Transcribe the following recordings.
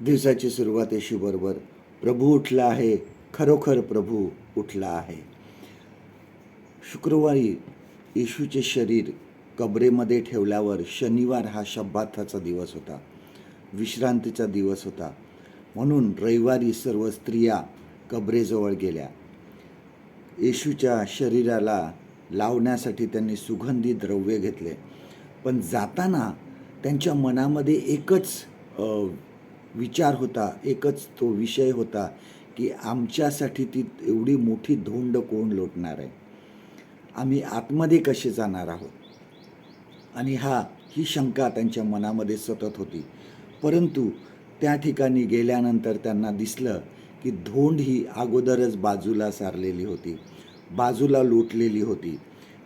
दिवसाची सुरुवात येशूबरोबर प्रभू उठला आहे. खरोखर प्रभू उठला आहे. शुक्रवारी येशूचे शरीर कबरेमध्ये ठेवल्यावर शनिवार हा शब्बाथाचा दिवस होता. विश्रांतीचा दिवस होता. म्हणून रविवारी सर्व स्त्रिया कबरेजवळ गेल्या. येशूच्या शरीराला लावण्यासाठी त्यांनी सुगंधी द्रव्य घेतले. पण जाताना त्यांच्या मनामध्ये एकच विचार होता एकच तो विषय होता की आमच्यासाठी ती एवढी मोठी धोंड कोण लोटणार आहे? आम्ही आतमध्ये कसे जाणार आहोत? आणि हा ही शंका त्यांच्या मनामध्ये सतत होती. परंतु त्या ठिकाणी गेल्यानंतर त्यांना दिसलं की धोंड ही अगोदरच बाजूला सारलेली होती बाजूला लोटलेली होती.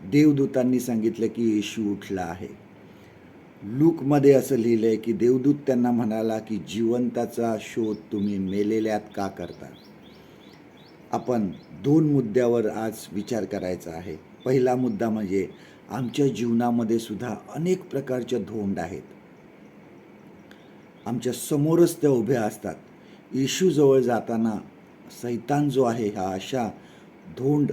देवदूतांनी सांगितलं की येशू उठला आहे. लूकमध्ये असं लिहिलं आहे की देवदूत त्यांना म्हणाला की जिवंताचा शोध तुम्ही मेलेल्यात का करता? आपण दोन मुद्द्यावर आज विचार करायचा आहे. पहिला मुद्दा म्हणजे आमच्या जीवनामध्ये सुद्धा अनेक प्रकारच्या धोंड आहेत. आमच्या समोरच त्या उभ्या असतात. येशूजवळ जाताना सैतान जो आहे हा अशा धोंड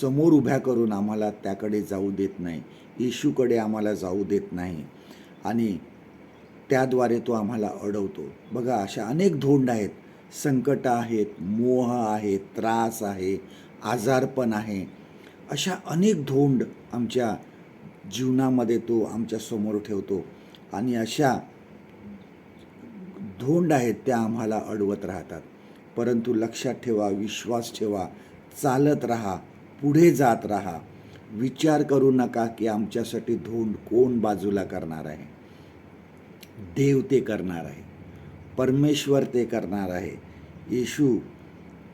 समोर उभ्या करून आम्हाला त्याकडे जाऊ देत नाही. येशूकडे आम्हाला जाऊ देत नाही. आणि त्याद्वारे तो आम्हाला अडवतो. बघा अशा अनेक धोंड आहेत. संकट आहेत मोह आहे त्रास आहे आजारपण आहे. अशा अनेक धोंड आमच्या जीवनामध्ये तो आमच्यासमोर ठेवतो. आणि अशा धोंड आहेत त्या आम्हाला अडवत राहतात. परंतु लक्षात ठेवा विश्वास ठेवा चालत राहा पुढे जात राहा. विचार करू नका की आमच्यासाठी धोंड कोण बाजूला करणार आहे. देव ते करणार आहे. परमेश्वर ते करणार आहे. येशू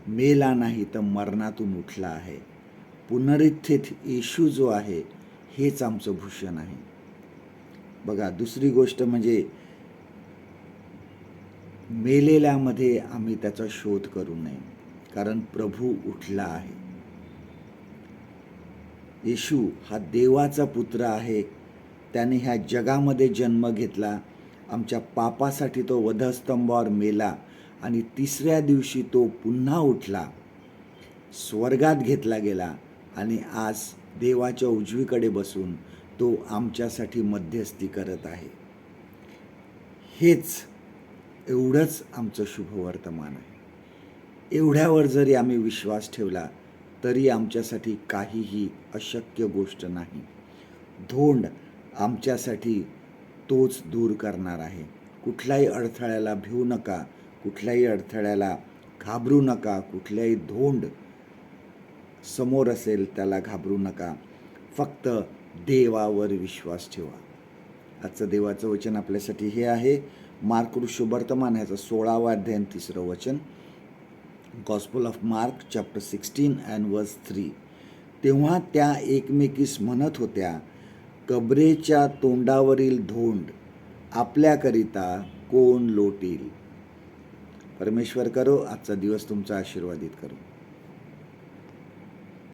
मेला नाही तर मरणातून उठला आहे. पुनरुत्थित येशू जो आहे हेच आमचं भूषण आहे. बघा दुसरी गोष्ट म्हणजे मेलेल्यामध्ये आम्ही त्याचा शोध करू नये कारण प्रभू उठला आहे. येशू हा देवाचा पुत्र आहे. त्याने ह्या जगामध्ये जन्म घेतला. आमच्या पापासाठी तो वधस्तंभावर मेला आणि तिसऱ्या दिवशी तो पुन्हा उठला. स्वर्गात घेतला गेला आणि आज देवाच्या उजवीकडे बसून तो आमच्यासाठी मध्यस्थी करत आहे. हेच एवढंच आमचं शुभवर्तमान आहे. एवढ्यावर जरी आम्ही विश्वास ठेवला तरी आमच्यासाठी काहीही अशक्य गोष्ट नाही. धोंड आमच्यासाठी तोच दूर करणार आहे. कुठल्याही अडथळ्याला भिवू नका. कुठल्याही अडथळ्याला घाबरू नका. कुठल्याही धोंड समोर असेल त्याला घाबरू नका. फक्त देवावर विश्वास ठेवा. आजचं देवाचं वचन आपल्यासाठी हे आहे. मार्क ऋषुवर्तमान ह्याचं सोळावा अध्याय तिसरं वचन. Gospel of Mark chapter sixteen and verse three तेव्हा त्या एकमेकीस म्हणत होत्या कबरेच्या तोंडावरील धोंड आपल्याकरिता कोण लोटील? परमेश्वर करो आजचा दिवस तुमचा आशीर्वादित करो.